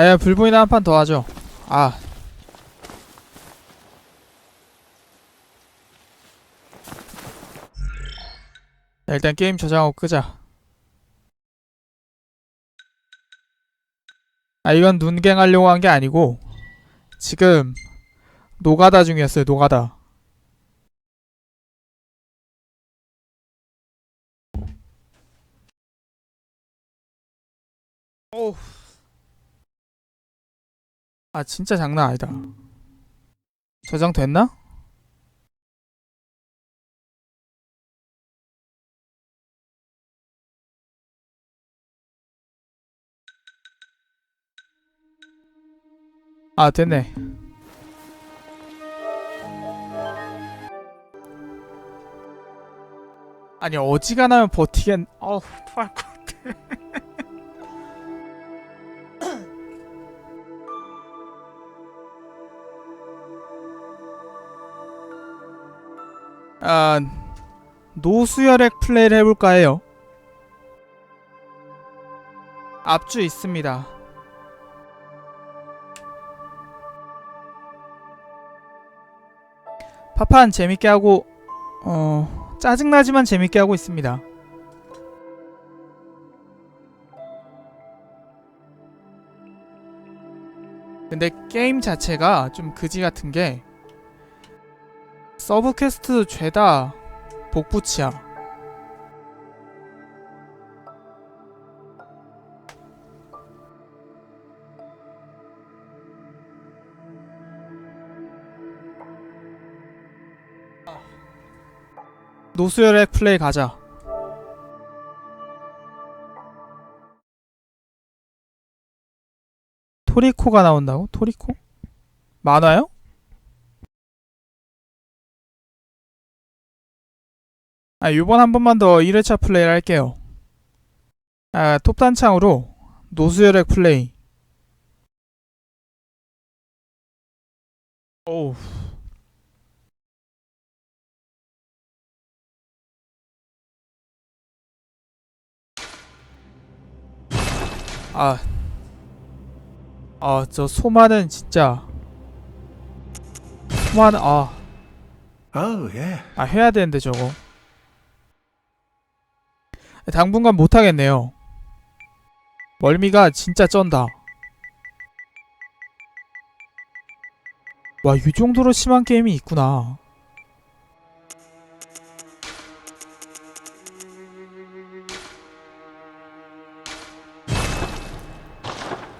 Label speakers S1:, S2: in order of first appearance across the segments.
S1: 아야 불보이나 한 판 더 하죠. 아. 자, 일단 게임 저장하고 끄자. 아 이건 눈갱 하려고 한 게 아니고 지금 노가다 중이었어요 노가다 어우 아 진짜 장난 아니다. 저장 됐나? 아 됐네. 아니 어지간하면 버티겠 어우 토할 것 아아 노수혈액 플레이를 해볼까 해요 앞주 있습니다 파판 재밌게 하고 어 짜증나지만 재밌게 하고 있습니다. 근데 게임 자체가 좀 그지 같은 게 서브 퀘스트 죄다 복붙이야. 노수혈액 플레이 가자. 토리코가 나온다고? 토리코? 많아요? 아, 요번 한 번만 더 1회차 플레이를 할게요. 아, 톱단창으로 노수혈액 플레이. 오우. 아. 아, 저 소마는 진짜. 소마는, 아.
S2: Oh.
S1: 아, 해야 되는데, 저거. 당분간 못하겠네요. 멀미가 진짜 쩐다. 와, 이 정도로 심한 게임이 있구나.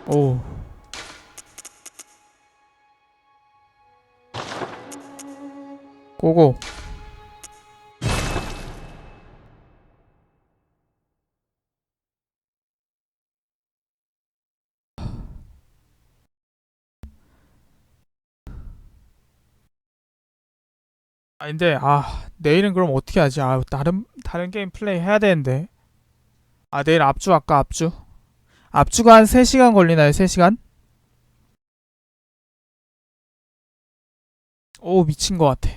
S1: 오. 고고. 아 근데 아 내일은 그럼 어떻게 하지? 아 다른 다른 게임 플레이 해야 되는데. 아 내일 압주 할까 압주? 압주가 한 3시간 걸리나요? 3시간? 오 미친 것 같아.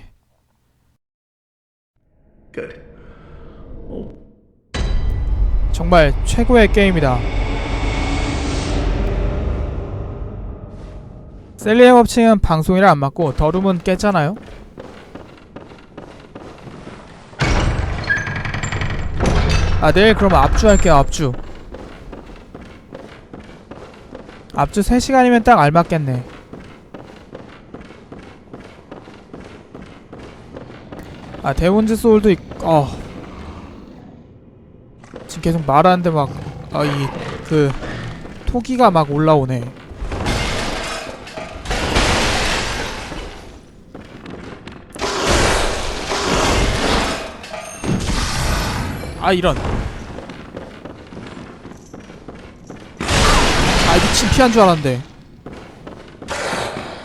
S2: Good.
S1: 정말 최고의 게임이다. 셀리의 법칙은 방송이라 안 맞고 더룸은 깼잖아요. 아 내일 그럼 압주 할게요 압주. 압주 3시간이면 딱 알맞겠네. 아 데몬즈 소울도 있... 어... 지금 계속 말하는데 막 아이그 토기가 막 올라오네. 아 이런. 아 미친 피한 줄 알았는데.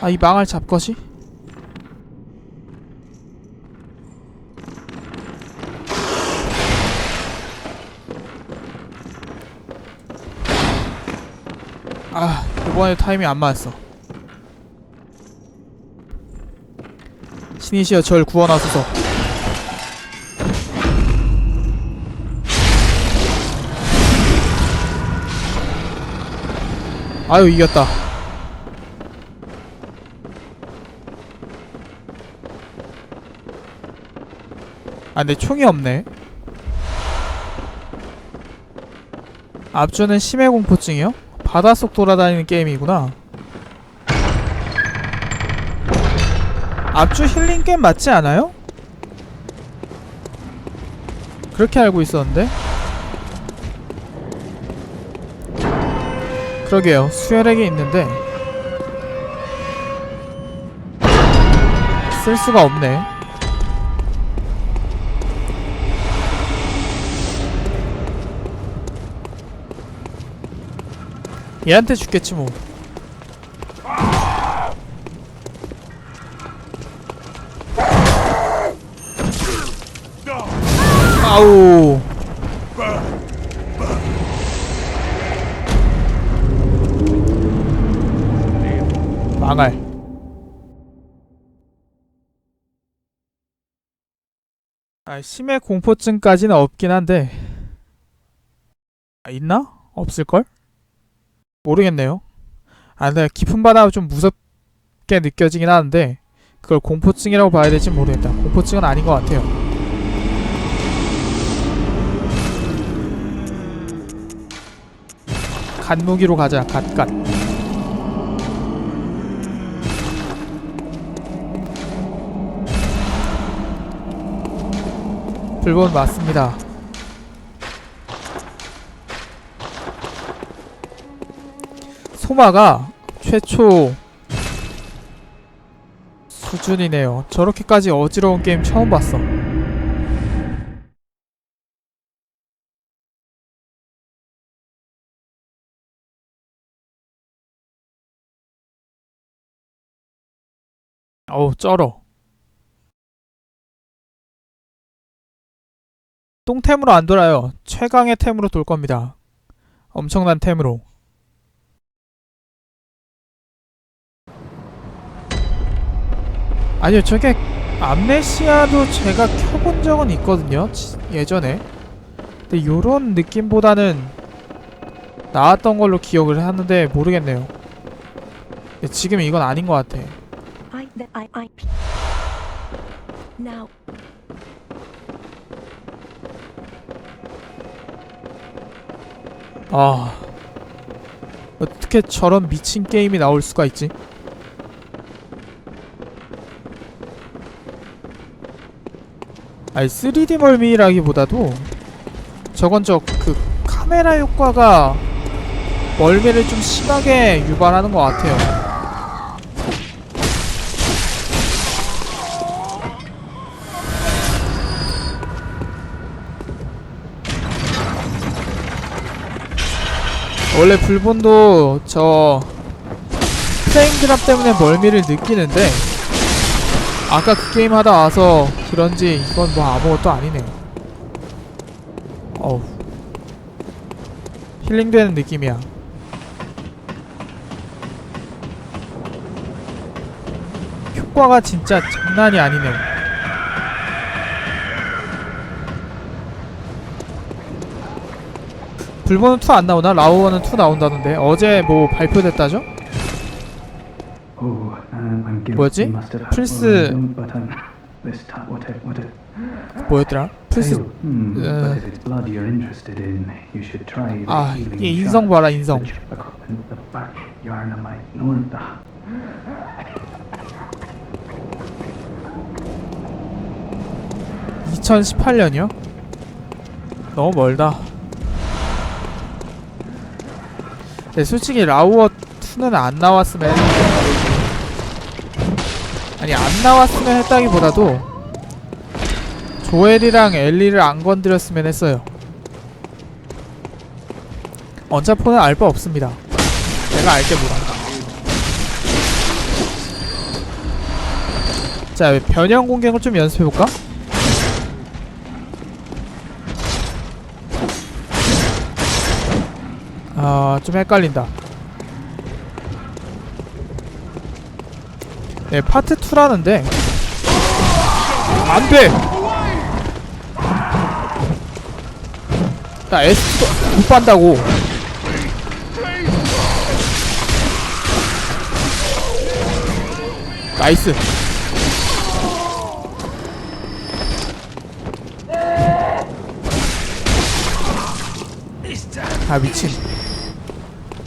S1: 아 이 망할 잡것이? 아 이번에 타이밍 안 맞았어 신이시여 절 구원하소서 아유 이겼다 아 근데 총이 없네 앞주는 심해 공포증이요? 바닷속 돌아다니는 게임이구나 앞주 힐링 게임 맞지 않아요? 그렇게 알고 있었는데 그러게요. 수혈액이 있는데 쓸 수가 없네. 얘한테 죽겠지 뭐. 아우 아, 심해 공포증까지는 없긴 한데. 아, 있나? 없을걸? 모르겠네요. 아 근데 깊은 바다 좀 무섭게 느껴지긴 하는데 그걸 공포증이라고 봐야 될지 모르겠다. 공포증은 아닌 것 같아요. 갓무기로 가자. 갓갓 불본 맞습니다. 소마가 최초 수준이네요. 저렇게까지 어지러운 게임 처음 봤어. 어우 쩔어 똥템으로 안 돌아요. 최강의 템으로 돌 겁니다. 엄청난 템으로. 아니요 저게 암네시아도 제가 켜본 적은 있거든요 지- 예전에. 근데 요런 느낌보다는 나았던 걸로 기억을 하는데 모르겠네요. 지금 이건 아닌 것 같아 아 어떻게 저런 미친 게임이 나올 수가 있지? 아니 3D 멀미라기보다도 저건 저 그 카메라 효과가 멀미를 좀 심하게 유발하는 것 같아요. 원래 불본도 저 프레임 드랍 때문에 멀미를 느끼는데 아까 그 게임 하다 와서 그런지 이건 뭐 아무것도 아니네. 어우. 힐링되는 느낌이야. 효과가 진짜 장난이 아니네. 불본은 2안 나오나? 라우어는 2 나온다던데. 어제 뭐 발표됐다죠?
S3: Oh, um.
S1: 뭐였지? 플스-
S3: um.
S1: 뭐였더라? 플스.
S3: Hmm,
S1: uh,
S3: the
S1: 아. 인성 봐라 인성.
S3: The chupacabra and the back yarn of my norda.
S1: 이 2018년이요? 너무 멀다. 네, 솔직히 라우어 2는 안 나왔으면 아니 안 나왔으면 했다기보다도 조엘이랑 엘리를 안 건드렸으면 했어요. 언차포는 알 바 없습니다. 내가 알게 뭐라. 자, 변형 공격을 좀 연습해볼까? 아좀 헷갈린다. 네 파트 2라는데. 안돼! 나 S도 못 반다고. 나이스. 아 미친.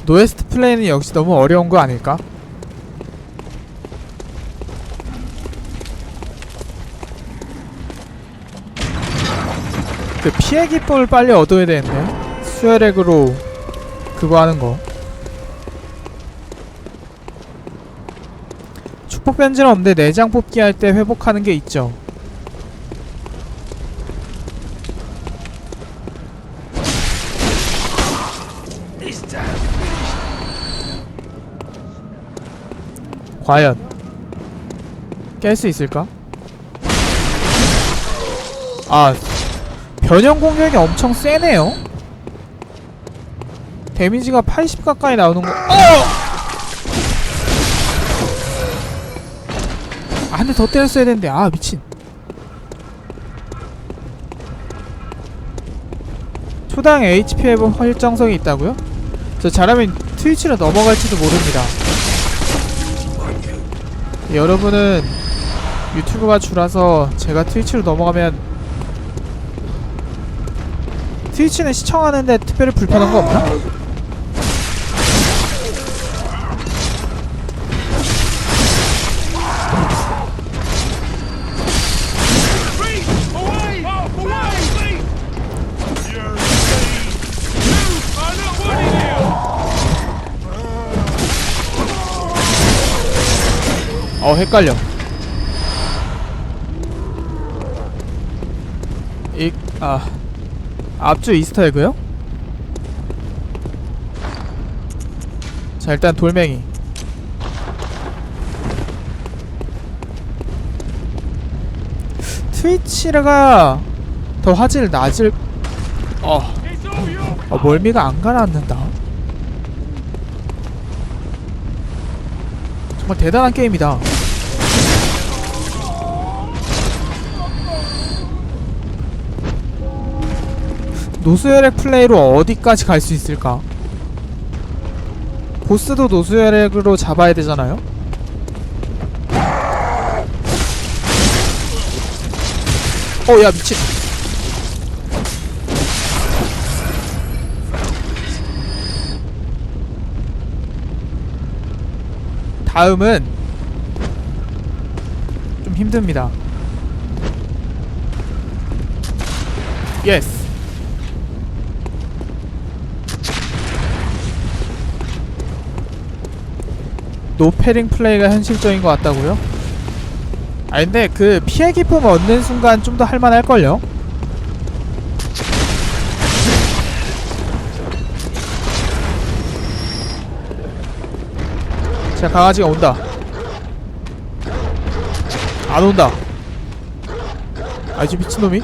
S1: 노에스트 플레이는 역시 너무 어려운 거 아닐까? 그 피해 기쁨을 빨리 얻어야 되는데? 수혈액으로 그거 하는 거. 축복 변지는 없는데 내장 뽑기 할 때 회복하는 게 있죠 과연 깰 수 있을까? 아 변형 공격이 엄청 세네요 데미지가 80 가까이 나오는 거 어! 아, 한대 더 때렸어야 되는데 아 미친 초당 HP 회복 설정성이 있다고요? 저 잘하면 트위치로 넘어갈지도 모릅니다 여러분은 유튜브가 줄어서 제가 트위치로 넘어가면 트위치는 시청하는데 특별히 불편한 거 없나? 어 헷갈려. 이 아 앞주 이스터에그요? 자 일단 돌멩이. 트위치가 더 화질 낮을 어, 어 멀미가 안 가라앉는다. 정말 대단한 게임이다 노수혈액 플레이로 어디까지 갈 수 있을까? 보스도 노수혈액으로 잡아야 되잖아요? 어, 야, 미친. 다음은 좀 힘듭니다. 노패링 플레이가 현실적인 것 같다고요? 아 근데 그 피해 기품 얻는 순간 좀 더 할만할걸요? 자 강아지가 온다 안 온다 아이 미친놈이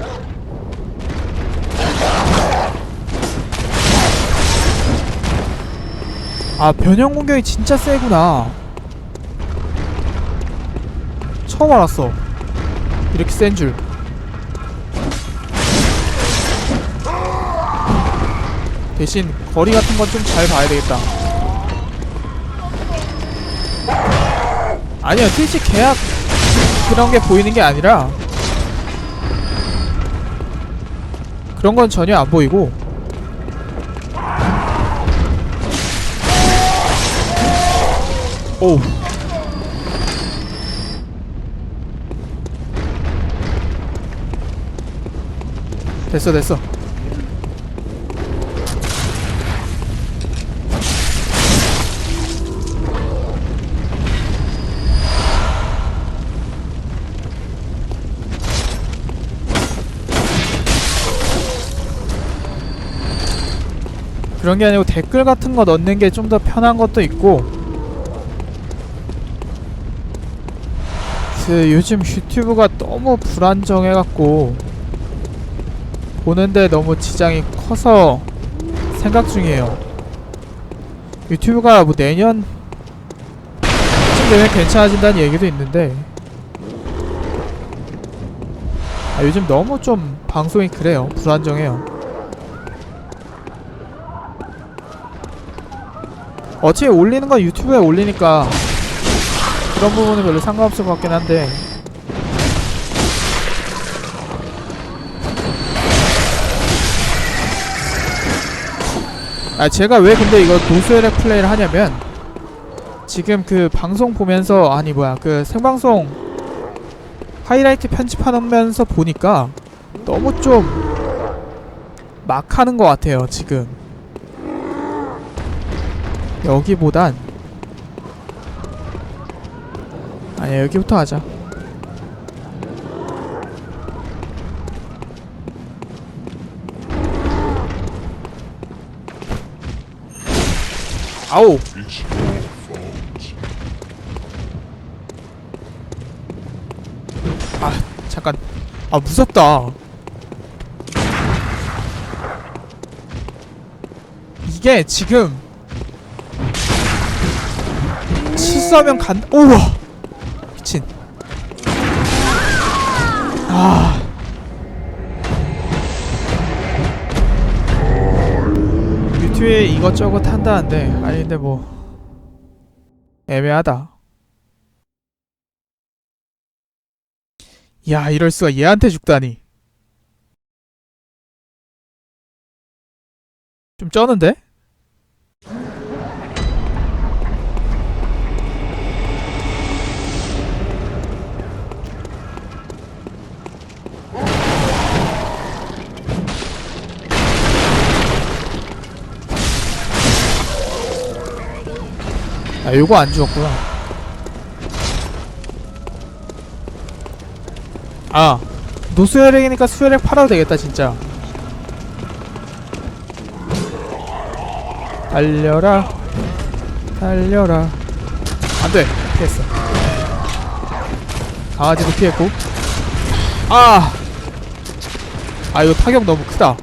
S1: 아 변형 공격이 진짜 세구나 처음 알았어. 이렇게 센줄. 대신 거리 같은 건 좀 잘 봐야 되겠다. 아니요 트위치 계약 그런 게 보이는 게 아니라 그런 건 전혀 안 보이고. 오우 됐어 됐어. 그런 게 아니고 댓글 같은 거 넣는 게 좀 더 편한 것도 있고. 그 요즘 유튜브가 너무 불안정해갖고 보는데 너무 지장이 커서 생각 중이에요. 유튜브가 뭐 내년 쯤 되면 괜찮아진다는 얘기도 있는데 아, 요즘 너무 좀 방송이 그래요. 불안정해요. 어차피 올리는 건 유튜브에 올리니까 그런 부분은 별로 상관없을 것 같긴 한데 아 제가 왜 근데 이거 노스엘렉 플레이를 하냐면 지금 그 방송 보면서 아니 뭐야 그 생방송 하이라이트 편집하면서 보니까 너무 좀 막 하는 것 같아요 지금. 여기보단. 아니야 여기부터 하자 아우. 아 잠깐. 아 무섭다. 이게 지금 실수하면 간 오와. 미친. 아 유튜브에 이것저것 한다는데 아니 근데 뭐 애매하다. 야 이럴 수가. 얘한테 죽다니. 좀 쩌는데? 아 요거 안 죽었구나. 아 노수혈액이니까 수혈액 팔아도 되겠다 진짜. 달려라 달려라. 안돼. 피했어. 강아지도 피했고. 아! 아 이거 타격 너무 크다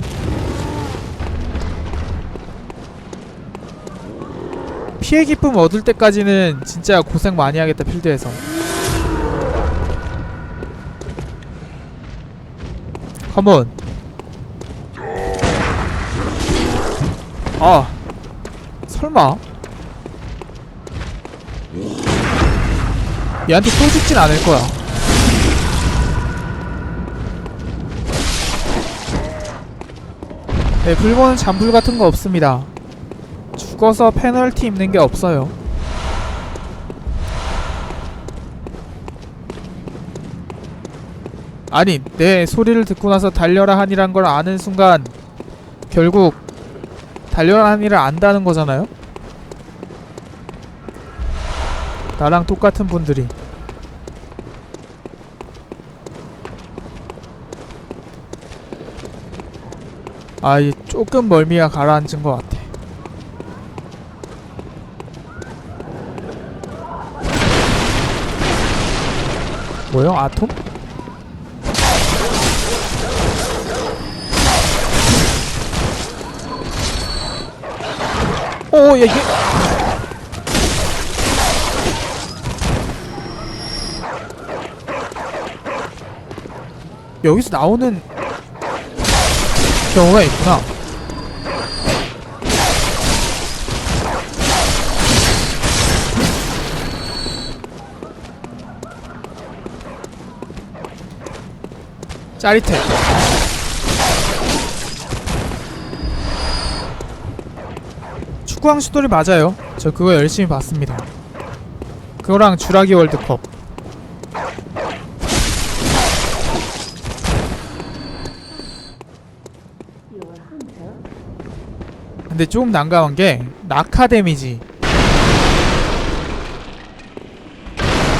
S1: 피해 기쁨 얻을 때까지는 진짜 고생 많이 하겠다 필드에서. 컴온 아. 설마? 얘한테 또 죽진 않을 거야. 네 불보는 잠불 같은 거 없습니다 죽어서 페널티 입는 게 없어요. 아니, 내 소리를 듣고 나서 달려라 하니란 걸 아는 순간 결국 달려라 하니를 안다는 거잖아요? 나랑 똑같은 분들이 아, 이 조금 멀미가 가라앉은 것 같아. 뭐요? 아톰? 오, 야, 이게. 여기서 나오는 경우가 있구나. 짜릿해. 축구왕 슈돌이 맞아요. 저 그거 열심히 봤습니다. 그거랑 주라기 월드컵. 근데 조금 난감한 게 낙하 데미지.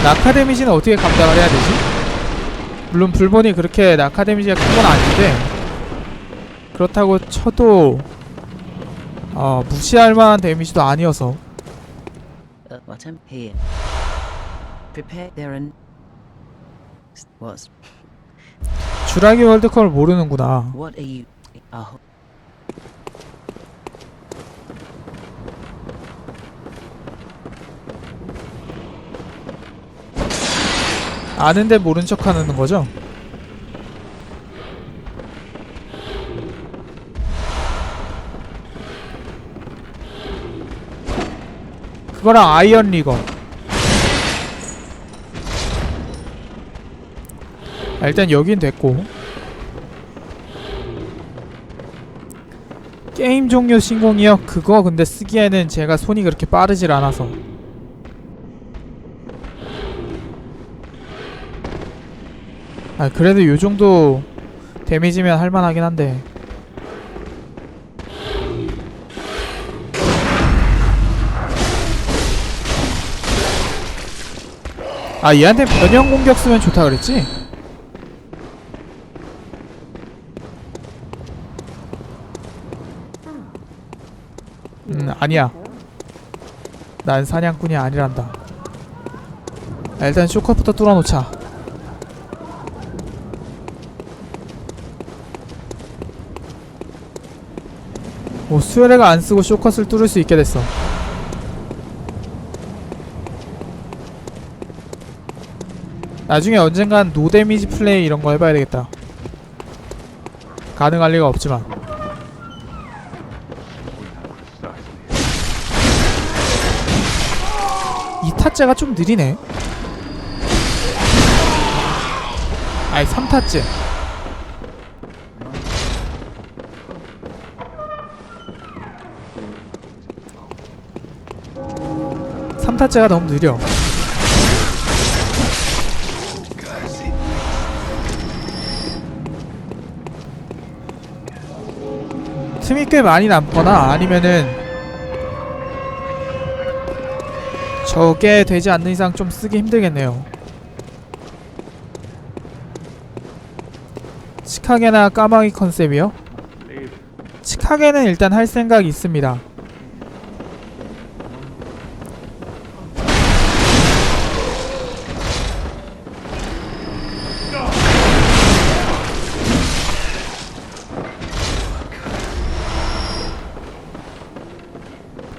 S1: 낙하 데미지는 어떻게 감당을 해야 되지? 물론 불본이 그렇게 낙하 데미지가 큰 건 아닌데 그렇다고 쳐도 어, 무시할 만한 데미지도 아니어서
S4: here. Prepare was.
S1: 주라기 월드컵을 모르는구나.
S4: What are you?
S1: 아는데 모른 척 하는 거죠? 그거랑 아이언 리거 아, 일단 여긴 됐고 게임 종료 신공이요? 그거 근데 쓰기에는 제가 손이 그렇게 빠르질 않아서 아 그래도 요 정도 데미지면 할만하긴 한데. 아 얘한테 변형 공격 쓰면 좋다 그랬지? 음 아니야. 난 사냥꾼이 아니란다. 아, 일단 쇼컷부터 뚫어놓자 오 수혈애가 안쓰고 쇼컷을 뚫을 수 있게 됐어 나중에 언젠간 노 데미지 플레이 이런 거 해봐야 되겠다. 가능할 리가 없지만. 이 타째가 좀 느리네. 아이 3타째. 삼타째가 너무 느려. 틈이 꽤 많이 남거나 아니면은 저게 되지 않는 이상 좀 쓰기 힘들겠네요. 치카게나 까마귀 컨셉이요? 치카게는 일단 할 생각 있습니다.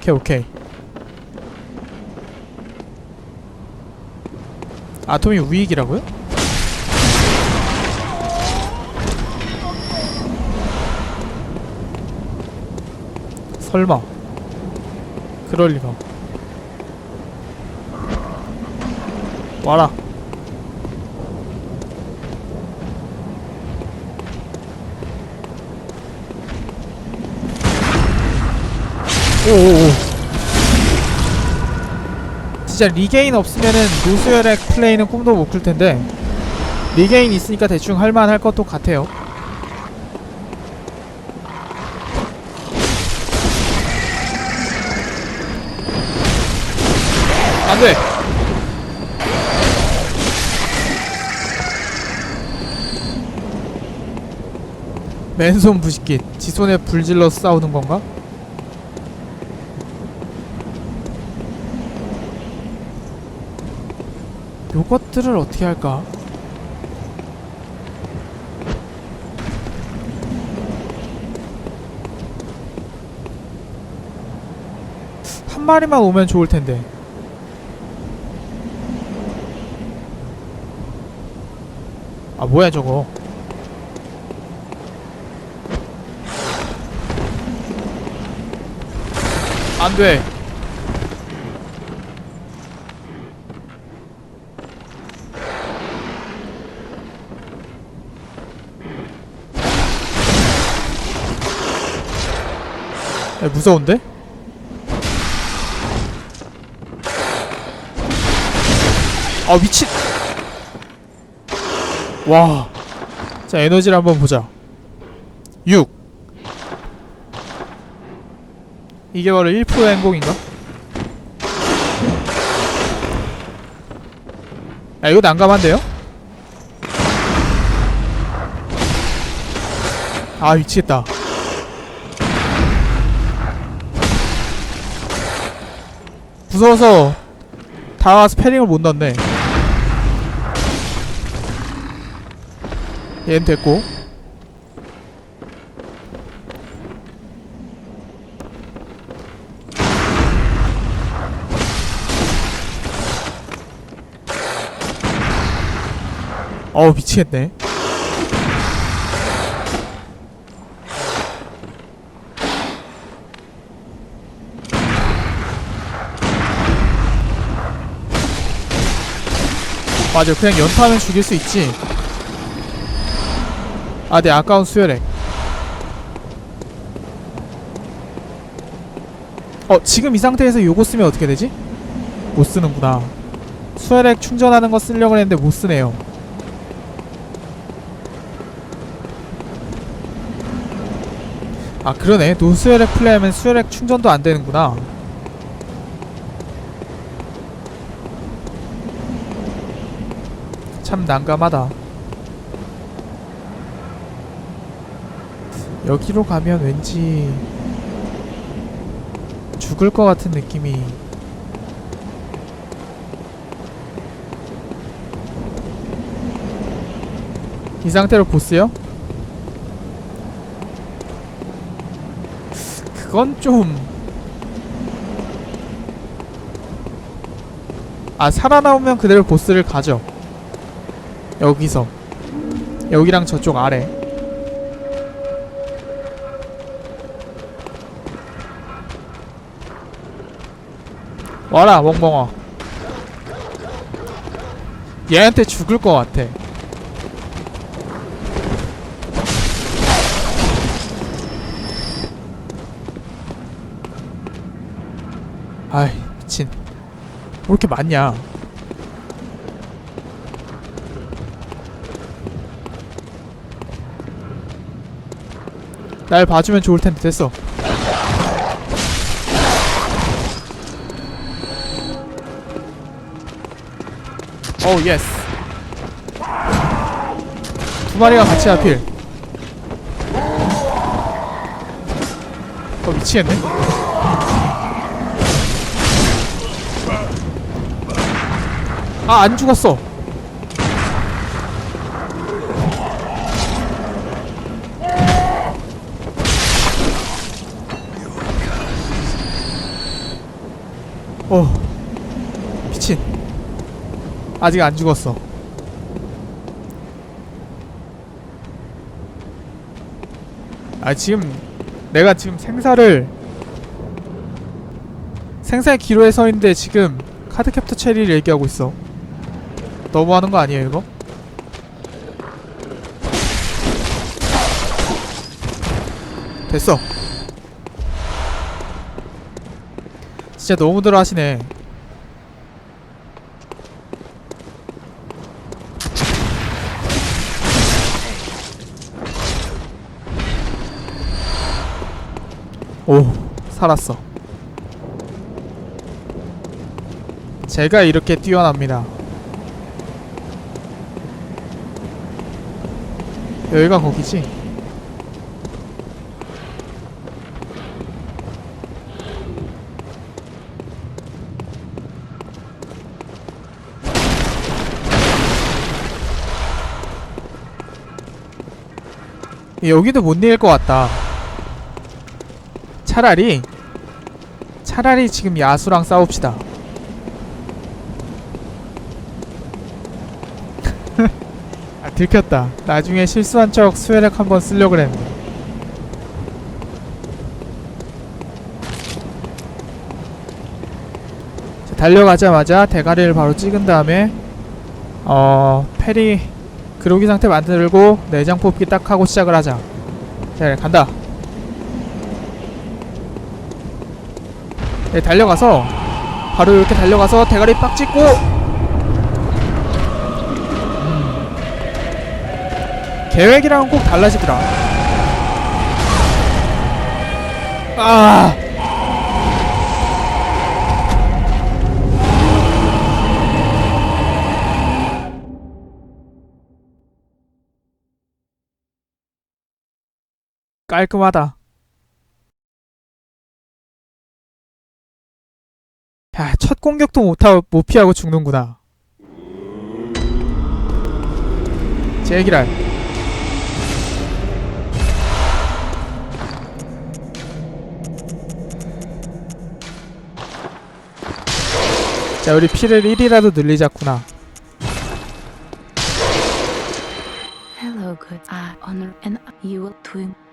S1: 오케이 오케이. 아톰이 우익이라고요? 설마. 그럴 리가. 와라. 오오오 진짜 리게인 없으면은 노수열의 플레이는 꿈도 못 꿀 텐데 리게인 있으니까 대충 할만할 것도 같아요. 안 돼. 맨손 부식깃. 지 손에 불질러 싸우는 건가? 요것들을 어떻게 할까? 한 마리만 오면 좋을 텐데. 아 뭐야 저거? 안 돼. 야, 무서운데? 아 미친 와. 자 에너지를 한번 보자 6 이게 바로 1%의 행복인가? 야 이거 난감한데요? 아 미치겠다 무서워서 다와서 패링을 못 넣네. 얘는 됐고. 어우 미치겠네 맞아 그냥 연타하면 죽일 수 있지 아, 네, 아까운 수혈액. 어, 지금 이 상태에서 요거 쓰면 어떻게 되지? 못 쓰는구나. 수혈액 충전하는 거 쓰려고 했는데 못 쓰네요. 아, 그러네. 노수혈액 플레이하면 수혈액 충전도 안 되는구나. 참 난감하다. 여기로 가면 왠지 죽을 것 같은 느낌이 이 상태로 보스요? 그건 좀... 아 살아나오면 그대로 보스를 가죠 여기서. 여기랑 저쪽 아래. 와라 멍멍아. 얘한테 죽을 것 같아. 아이 미친. 왜 이렇게 많냐 날 봐주면 좋을 텐데 됐어. 오 예스 두 마리가 같이 하필. 어 미치겠네. 아 안 죽었어 어 미친 아직 안 죽었어. 아 지금 내가 지금 생사를 생사의 기로에 서 있는데 지금 카드 캡터 체리를 얘기하고 있어. 너무하는 거 아니에요 이거? 됐어. 진짜 너무들 하시네. 오, 살았어. 제가 이렇게 뛰어납니다. 여기가 거기지? 여기도 못 이길 것 같다. 차라리 차라리 지금 야수랑 싸웁시다. 아 들켰다. 나중에 실수한 척 수혈액 한번 쓰려고 그랬는데. 자, 달려가자마자 대가리를 바로 찍은 다음에 어 페리 그로기 상태 만들고 내장 뽑기 딱 하고 시작을 하자. 자 간다. 네, 달려가서 바로 이렇게 달려가서 대가리 빡 찍고 음. 계획이랑은 꼭 달라지더라 아 깔끔하다 야, 첫 공격도 못하고 못 피하고 죽는구나. 제기랄. 자, 우리 피를 1이라도 늘리자꾸나.
S5: Hello, good. I twin.